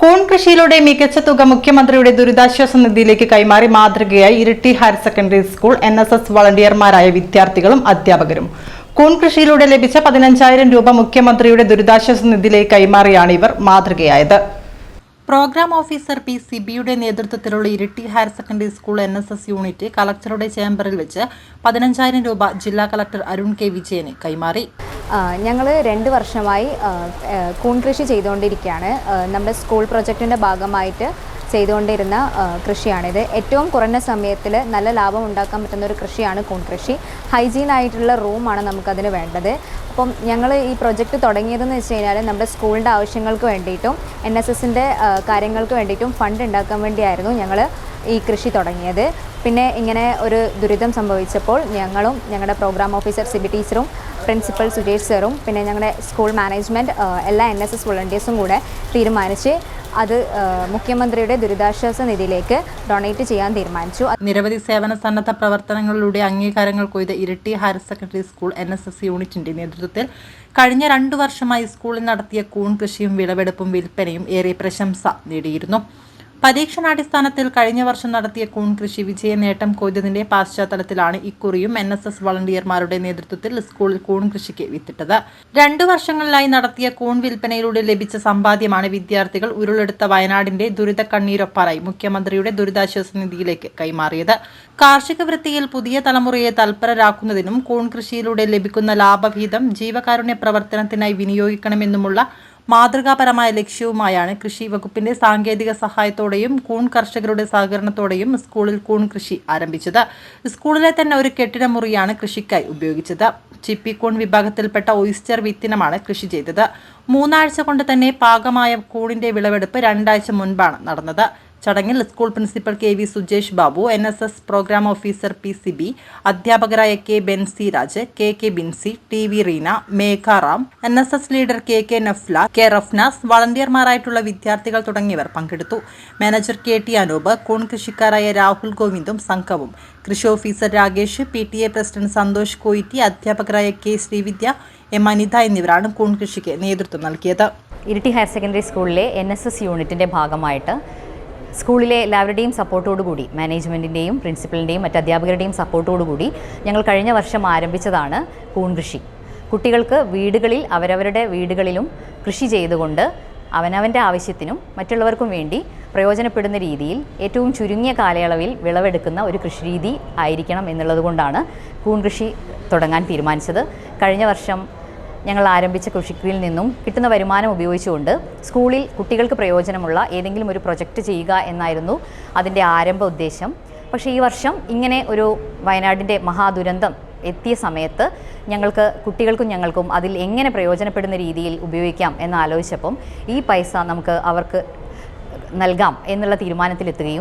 കൂൺ കൃഷിയിലൂടെ മികച്ച തുക മുഖ്യമന്ത്രിയുടെ ദുരിതാശ്വാസ നിധിയിലേക്ക് കൈമാറി മാതൃകയായി Iritty higher secondary school N S S വളണ്ടിയർമാരായ വിദ്യാർത്ഥികളും അധ്യാപകരും. കൂൺ കൃഷിയിലൂടെ ലഭിച്ച പതിനഞ്ചായിരം രൂപ മുഖ്യമന്ത്രിയുടെ ദുരിതാശ്വാസ നിധിയിലേക്ക് കൈമാറിയാണ് ഇവർ മാതൃകയായത്. പ്രോഗ്രാം ഓഫീസർ പി സിബിയുടെ നേതൃത്വത്തിലുള്ള Iritty higher secondary school N S S unit കളക്ടറുടെ ചേംബറിൽ വെച്ച് പതിനഞ്ചായിരം രൂപ ജില്ലാ കളക്ടർ അരുൺ കെ വിജയന് കൈമാറി. ഞങ്ങൾ രണ്ട് വർഷമായി കൂൺ കൃഷി ചെയ്തുകൊണ്ടിരിക്കുകയാണ്. നമ്മുടെ സ്കൂൾ പ്രൊജക്റ്റിന്റെ ഭാഗമായിട്ട് ചെയ്തുകൊണ്ടിരുന്ന കൃഷിയാണിത്. ഏറ്റവും കുറഞ്ഞ സമയത്തിൽ നല്ല ലാഭം ഉണ്ടാക്കാൻ പറ്റുന്ന ഒരു കൃഷിയാണ് കൂൺ കൃഷി ഹൈജീൻ ആയിട്ടുള്ള റൂമാണ് നമുക്കതിന് വേണ്ടത്. അപ്പം ഞങ്ങൾ ഈ പ്രൊജക്റ്റ് തുടങ്ങിയതെന്ന് വെച്ച് കഴിഞ്ഞാൽ നമ്മുടെ സ്കൂളിന്റെ ആവശ്യങ്ങൾക്ക് വേണ്ടിയിട്ടും എൻ എസ് എസിന്റെ കാര്യങ്ങൾക്ക് വേണ്ടിയിട്ടും ഫണ്ട് ഉണ്ടാക്കാൻ വേണ്ടിയായിരുന്നു ഞങ്ങൾ ഈ കൃഷി തുടങ്ങിയത്. പിന്നെ ഇങ്ങനെ ഒരു ദുരിതം സംഭവിച്ചപ്പോൾ ഞങ്ങളും ഞങ്ങളുടെ പ്രോഗ്രാം ഓഫീസർ സിബി ടീച്ചറും പ്രിൻസിപ്പൽ സുരേഷ് സാറും പിന്നെ ഞങ്ങളുടെ സ്കൂൾ മാനേജ്മെന്റ് എല്ലാ എൻ എസ് എസ് വോളണ്ടിയേഴ്സും കൂടെ തീരുമാനിച്ച് അത് മുഖ്യമന്ത്രിയുടെ ദുരിതാശ്വാസ നിധിയിലേക്ക് ഡൊണേറ്റ് ചെയ്യാൻ തീരുമാനിച്ചു. നിരവധി സേവന സന്നദ്ധ പ്രവർത്തനങ്ങളിലൂടെ അംഗീകാരങ്ങൾ കൊയ്ത Iritty higher secondary school N S S യൂണിറ്റിന്റെ നേതൃത്വത്തിൽ കഴിഞ്ഞ രണ്ടു വർഷമായി സ്കൂളിൽ നടത്തിയ കൂൺ കൃഷിയും വിളവെടുപ്പും വിൽപ്പനയും ഏറെ പ്രശംസ നേടിയിരുന്നു. പരീക്ഷണാടിസ്ഥാനത്തിൽ കഴിഞ്ഞ വർഷം നടത്തിയ കൂൺ കൃഷി വിജയ നേട്ടം കൊയ്തതിന്റെ പശ്ചാത്തലത്തിലാണ് ഇക്കുറിയും എൻ എസ് എസ് വളണ്ടിയർമാരുടെ നേതൃത്വത്തിൽ സ്കൂളിൽ കൂൺ കൃഷിക്ക് വിത്തിട്ടത്. രണ്ടു വർഷങ്ങളിലായി നടത്തിയ കൂൺ വിൽപ്പനയിലൂടെ ലഭിച്ച സമ്പാദ്യമാണ് വിദ്യാർത്ഥികൾ ഉരുളെടുത്ത വയനാടിന്റെ ദുരിത കണ്ണീരൊപ്പാറായി മുഖ്യമന്ത്രിയുടെ ദുരിതാശ്വാസ നിധിയിലേക്ക് കൈമാറിയത്. കാർഷിക വൃത്തിയിൽ പുതിയ തലമുറയെ തൽപരരാക്കുന്നതിനും കൂൺ കൃഷിയിലൂടെ ലഭിക്കുന്ന ലാഭവിഹിതം ജീവകാരുണ്യ പ്രവർത്തനത്തിനായി വിനിയോഗിക്കണമെന്നുമുള്ള മാതൃകാപരമായ ലക്ഷ്യവുമായാണ് കൃഷി വകുപ്പിന്റെ സാങ്കേതിക സഹായത്തോടെയും കൂൺ കർഷകരുടെ സഹകരണത്തോടെയും സ്കൂളിൽ കൂൺ കൃഷി ആരംഭിച്ചത്. സ്കൂളിലെ തന്നെ ഒരു കെട്ടിടമുറിയാണ് കൃഷിക്കായി ഉപയോഗിച്ചത്. ചിപ്പിക്കൂൺ വിഭാഗത്തിൽപ്പെട്ട ഓയിസ്റ്റർ വിത്തിനമാണ് കൃഷി ചെയ്തത്. മൂന്നാഴ്ച കൊണ്ട് തന്നെ പാകമായ കൂണിന്റെ വിളവെടുപ്പ് രണ്ടാഴ്ച മുൻപാണ് നടന്നത്. ചടങ്ങിൽ school principal K V Sujesh Babu N S S program officer P C B അധ്യാപകരായ K Bency Raj K K Binsy T V Reena Megha Ram N S S leader K K Nafla K Rafnas വളണ്ടിയർമാരായിട്ടുള്ള വിദ്യാർത്ഥികൾ തുടങ്ങിയവർ പങ്കെടുത്തു. Manager K T Anoop കൂൺ കൃഷിക്കാരായ രാഹുൽ ഗോവിന്ദും സംഘവും. കൃഷി officer Rakesh P T A president Santhosh Koyitti അധ്യാപകരായ K Srividya M Anitha എന്നിവരാണ് കൂൺ കൃഷിക്ക് നേതൃത്വം നൽകിയത്. ഇരിട്ടി ഹയർ സെക്കൻഡറി സ്കൂളിലെ എൻ എസ് എസ് യൂണിറ്റിന്റെ ഭാഗമായിട്ട് സ്കൂളിലെ എല്ലാവരുടെയും സപ്പോർട്ടോടുകൂടി മാനേജ്മെന്റിന്റെയും പ്രിൻസിപ്പലിന്റെയും മറ്റ് അധ്യാപകരുടെയും സപ്പോർട്ടോടുകൂടി ഞങ്ങൾ കഴിഞ്ഞ വർഷം ആരംഭിച്ചതാണ് കൂൺ കൃഷി. കുട്ടികൾക്ക് വീടുകളിൽ അവരവരുടെ വീടുകളിലും കൃഷി ചെയ്തുകൊണ്ട് അവനവന്റെ ആവശ്യത്തിനും മറ്റുള്ളവർക്കും വേണ്ടി പ്രയോജനപ്പെടുന്ന രീതിയിൽ ഏറ്റവും ചുരുങ്ങിയ കാലയളവിൽ വിളവെടുക്കുന്ന ഒരു കൃഷിരീതി ആയിരിക്കണം എന്നുള്ളതുകൊണ്ടാണ് കൂൺ കൃഷി തുടങ്ങാൻ തീരുമാനിച്ചത്. കഴിഞ്ഞ വർഷം ഞങ്ങൾ ആരംഭിച്ച കൃഷിയിൽ നിന്നും കിട്ടുന്ന വരുമാനം ഉപയോഗിച്ചുകൊണ്ട് സ്കൂളിൽ കുട്ടികൾക്ക് പ്രയോജനമുള്ള ഏതെങ്കിലും ഒരു പ്രൊജക്റ്റ് ചെയ്യുക എന്നായിരുന്നു അതിന്റെ ആരംഭ ഉദ്ദേശം. പക്ഷേ ഈ വർഷം ഇങ്ങനെ ഒരു വയനാടിന്റെ മഹാദുരന്തം എത്തിയ സമയത്ത് ഞങ്ങൾക്ക് കുട്ടികൾക്കും ഞങ്ങൾക്കും അതിൽ എങ്ങനെ പ്രയോജനപ്പെടുന്ന രീതിയിൽ ഉപയോഗിക്കാം എന്ന് ആലോചിച്ചപ്പം ഈ പൈസ നമുക്ക് അവർക്ക് നൽകാം എന്നുള്ള തീരുമാനത്തിലെത്തുകയും